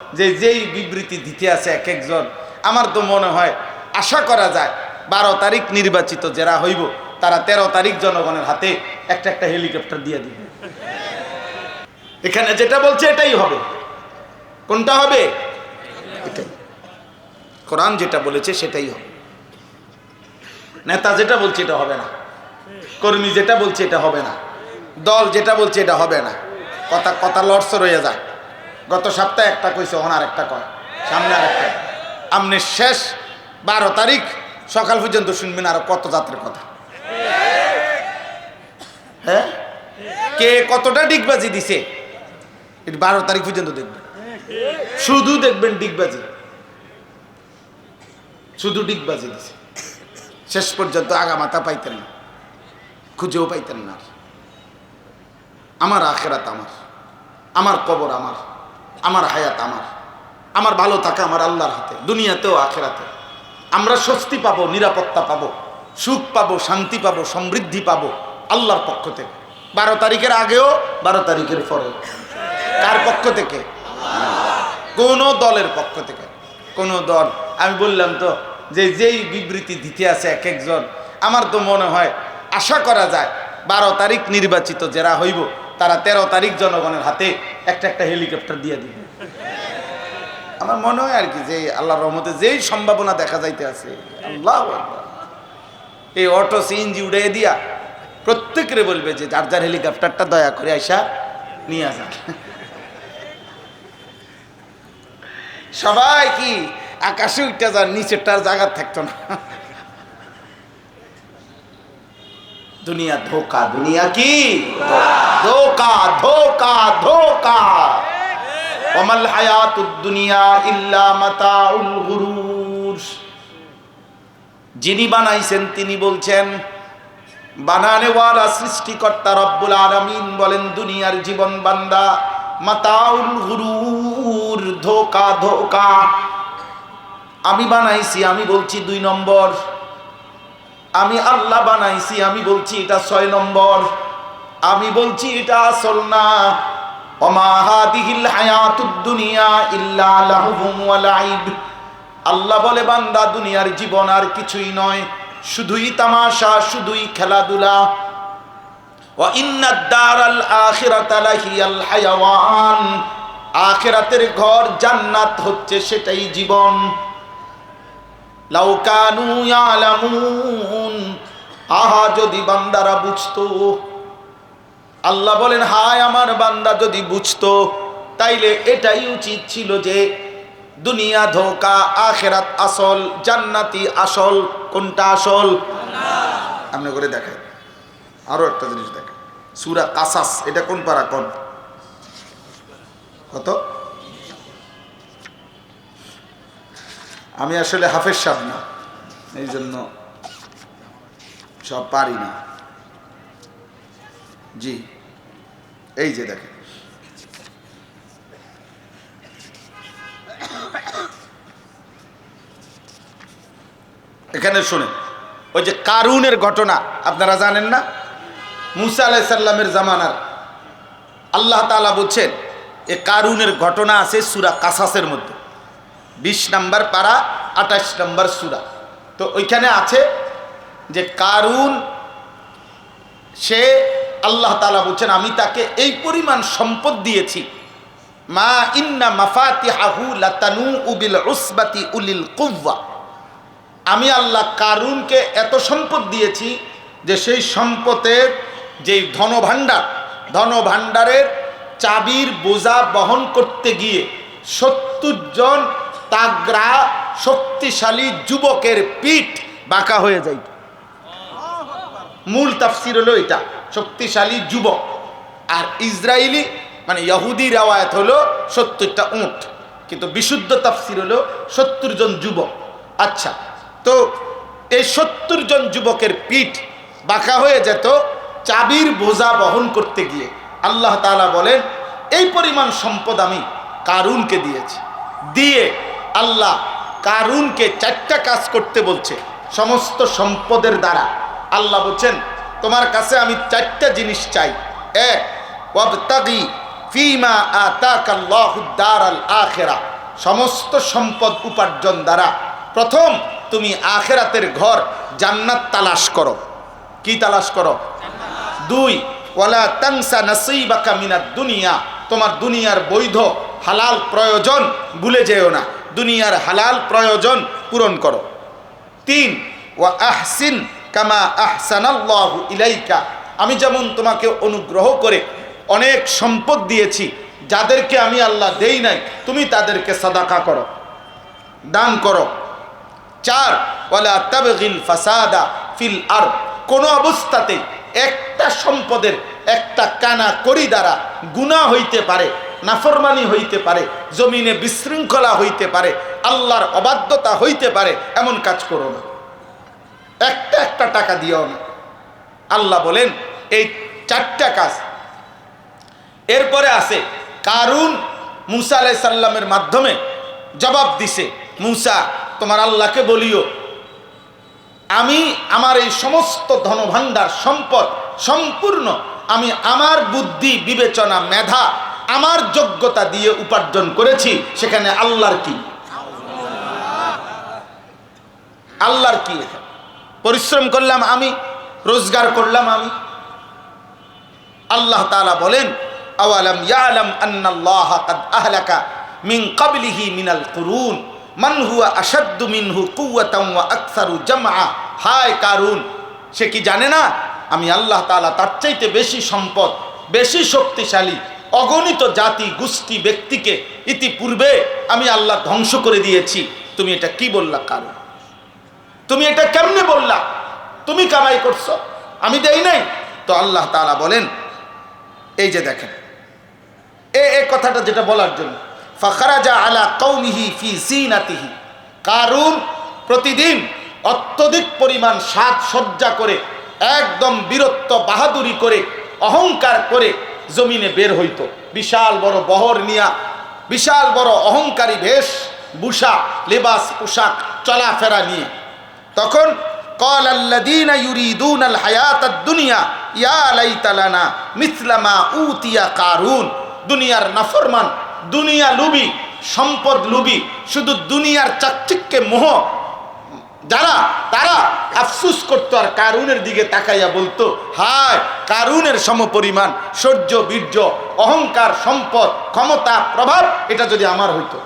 যে যেই বিবৃতি দিতে আছে এক একজন, আমার তো মনে হয় আশা করা যায় বারো তারিখ নির্বাচিত যারা হইব, তারা তেরো তারিখ জনগণের হাতে একটা একটা হেলিকপ্টার দিয়ে দিবে। এখানে যেটা বলছে এটাই হবে। কোনটা হবে? এটাই। কোরআন যেটা বলেছে সেটাই হবে। নেতা যেটা বলছে এটা হবে না। কর্মী যেটা বলছে এটা হবে না। দল যেটা বলছে এটা হবে না। কথা কথা লড়স রয়ে যায়। গত সপ্তাহে একটা কইছে ওনার একটা কয়। সামনে আর একটা আপনি শেষ বারো তারিখ, সকাল পর্যন্ত শুনবেন আরও কত যাত্রের কথা। হ্যাঁ? কে কতটা ডিগবাজি দিছে, এটা বারো তারিখ পর্যন্ত দেখবেন। শুধু দেখবেন ডিগবাজি। শুধু ডিগবাজি দিছে। শেষ পর্যন্ত আগামাতা পাইতেন না, খুঁজেও পাইতেন না। আমার আখেরাত আমার আমার কবর আমার। আমার হায়াত আমার। আমার ভালো থাকা আমার আল্লাহর হাতে, দুনিয়াতেও আখেরাতে। আমরা স্বস্তি পাবো, নিরাপত্তা পাবো, সুখ পাবো, শান্তি পাবো, সমৃদ্ধি পাবো আল্লাহর পক্ষ থেকে। বারো তারিখের আগেও, বারো তারিখের পরেও। কার পক্ষ থেকে? কোন দলের পক্ষ থেকে। কোন দল। আমি বললাম তো, যে যেই বিবৃতি দিতে আছে এক একজন, আমার তো মনে হয় আশা করা যায় বারো তারিখ নির্বাচিত যারা হইব। তারা তেরো তারিখ জনগণের হাতে একটা একটা হেলিকপ্টার দিয়ে দিবে। আমার মনে হয় আর কি যে আল্লাহর রহমতে যেই সম্ভাবনা দেখা যাইতে আছে, আল্লাহ এই অটো সিএনজি উড়ে দিয়া প্রত্যেকেরে বলবে যে যার যার হেলিকপ্টারটা দয়া করে আইসা নিয়ে আসা। সবাই কি আকাশে উঠতে যান নিচেরটার জায়গা থাকতো না? দুনিয়া ধোকা, দুনিয়া কি? ধোকা ধোকা ধোকা। ওমাল হায়াতুদ দুনিয়া ইল্লা মাতাউল গুরুর। যিনি বানাইছেন, তিনি বলছেন বানানেওয়ালা সৃষ্টিকর্তা রব্বুল আলামিন বলেন, দুনিয়ার জীবন বান্দা মাতাউল গুরুর। ধোকা ধোকা। আমি বানাইছি, আমি বলছি দুই নম্বর। আমি আল্লাহ বানাইছি, আমি বলছি এটা ছয় নম্বর। আমি বলছি এটা আসল না। আল্লাহ বলে, বান্দা, দুনিয়ার জীবন আর কিছুই নয়। শুধুই তামাশা, শুধুই খেলাধুলা। আখিরাতের ঘর জান্নাত হচ্ছে সেটাই জীবন। লাউ কানু ইয়ালামুন। আহা, যদি বান্দারা বুঝতো। আল্লাহ বলেন, হায় আমার বান্দা, যদি বুঝতো, তাইলে এটাই উচিত ছিল যে দুনিয়া ধোকা, আখেরাত আসল, জান্নাতি আসল, কোনটা আসল? আপনি করে দেখায় আরও একটা জিনিস দেখেন সুরা কাসাস, এটা কোন পারা, কোন? কত? আমি আসলে হাফেজ সাহ না, এই জন্য সব পারি না। জি, এই যে দেখেন। এখানে শুনে ওই যে কারুনের ঘটনা, আপনারা জানেন না? মুসা আলাইসাল্লামের জামানার। আল্লাহ তালা বলছেন, এ কারুনের ঘটনা আছে সুরা কাসাসের মধ্যে। বিশ নম্বর পারা, আঠাশ নম্বর সুরা। তো ওইখানে আছে যে কারুন, সে আল্লাহ তালা বলছেন, আমি তাকে এই পরিমাণ সম্পদ দিয়েছি। মা ইন্না মাফাতি হাহু লাতানু উবিল উসবাতি উলিল কুব্বা আমি আল্লাহ কারুনকে এত সম্পদ দিয়েছি যে সেই সম্পদের যেই ধনভাণ্ডার, ধনভাণ্ডারের চাবির বোঝা বহন করতে গিয়ে সত্তর জন তাগরা শক্তিশালী যুবকের পিঠ বাঁকা হয়ে যাইত মূল তাফসির হলো এটা, শক্তিশালী যুবক। আর ইসরায়েলি মানে ইহুদি রেওয়ায়ত হলো সত্তরটা উঁট। কিন্তু বিশুদ্ধ তাফসির হলো সত্তর জন যুবক। আচ্ছা তো এই সত্তর জন যুবকের পিঠ বাঁকা হয়ে যেত চাবির বোঝা বহন করতে গিয়ে। আল্লাহ তাআলা বলেন, এই পরিমাণ সম্পদ আমি কারুনকে দিয়েছি। দিয়ে আল্লাহ কারুনকে চারটা কাজ করতে বলছে, সমস্ত সম্পদের দ্বারা। আল্লাহ বলছেন, তোমার কাছে আমি চারটা জিনিস চাই। এক আল আখেরা। সমস্ত সম্পদ উপার্জন দ্বারা। প্রথম, তুমি আখেরাতের ঘর জান্নাত তালাশ করো। কি তালাশ করো? দুই, ওয়ালা তাংসা নাসিবাকা মিনাদ দুনিয়া। তোমার দুনিয়ার বৈধ, হালাল প্রয়োজন ভুলে যেও না। দুনিয়ার হালাল প্রয়োজন পূরণ করো। তিন, ওয়া আহসিন কামা আহসানাল্লাহু ইলাইকা। আমি যেমন তোমাকে অনুগ্রহ করে অনেক সম্পদ দিয়েছি, যাদেরকে আমি আল্লাহ দেই নাই, তুমি তাদেরকে সাদাকা করো, দান করো। চার, ওয়ালা তাবগিল ফাসাদা ফিল আর কোন অবস্থাতে একটা সম্পদের একটা কানা করি দ্বারা গুনাহ হইতে পারে নাফরমানি হইতে পারে, জমিনে বিশৃঙ্খলা হইতে পারে, আল্লাহর অবাধ্যতা হইতে পারে, এমন কাজ করো না। একটা একটা টাকা দিও না। আল্লাহ বলেন, এই চারটা কাজ। এরপরে আছে, কারুন মুসা আলাই সাল্লামের মাধ্যমে জবাব দিছে, মুসা, তোমার আল্লাহকে বলিও, আমি আমার এই সমস্ত ধনভাণ্ডার সম্পদ সম্পূর্ণ, আমি আমার বুদ্ধি বিবেচনা মেধা আমার যোগ্যতা দিয়ে উপার্জন করেছি, সেখানে আল্লাহর কি? আল্লাহর কি পরিশ্রম করলাম আমি, রোজগার করলাম আমি। আল্লাহ তালা বলেন আশাদ্দু মিনহু হায় কারুন, সে কি জানে না? আমি আল্লাহ তার চাইতে বেশি সম্পদ, বেশি শক্তিশালী অগণিত জাতি, গোষ্ঠী, ব্যক্তিকে ইতিপূর্বে আমি আল্লাহ ধ্বংস করে দিয়েছি। তুমি এটা কি বললা কারুন তুমি এটা কেমনে বললা? তুমি কামাই করছ, আমি দেই নাই। তো আল্লাহ তালা বলেন, এই যে দেখেন, এ এ কথাটা যেটা বলার জন্য, ফাখারাজা আলা কৌমিহি ফি জিনাতিহি। কারুন প্রতিদিন অত্যধিক পরিমাণ সাজসজ্জা করে, একদম বীরত্ব, বাহাদুরি করে, অহংকার করে জমিনে বের হইতো বিশাল বড় বহর নিয়া বিশাল বড় অহংকারী বেশ বুসা লেবাস পোশাক চলাফেরা নিয়ে তখন قال الذين يريدون الحياة الدنيا يا ليت لنا مثل ما أوتي قارون দুনিয়ার নাফরমান দুনিয়া লুবি সম্পদ লুবি শুধু দুনিয়ার চাকচিক্যে মোহ যারা তারা আফসুস করতো আর কারুনের দিকে তাকাইয়া বলতো, হায়, কারুনের সমপরিমাণ শৌর্য বীর্য, অহংকার, সম্পদ, ক্ষমতা, প্রভাব, এটা যদি আমার হইতো।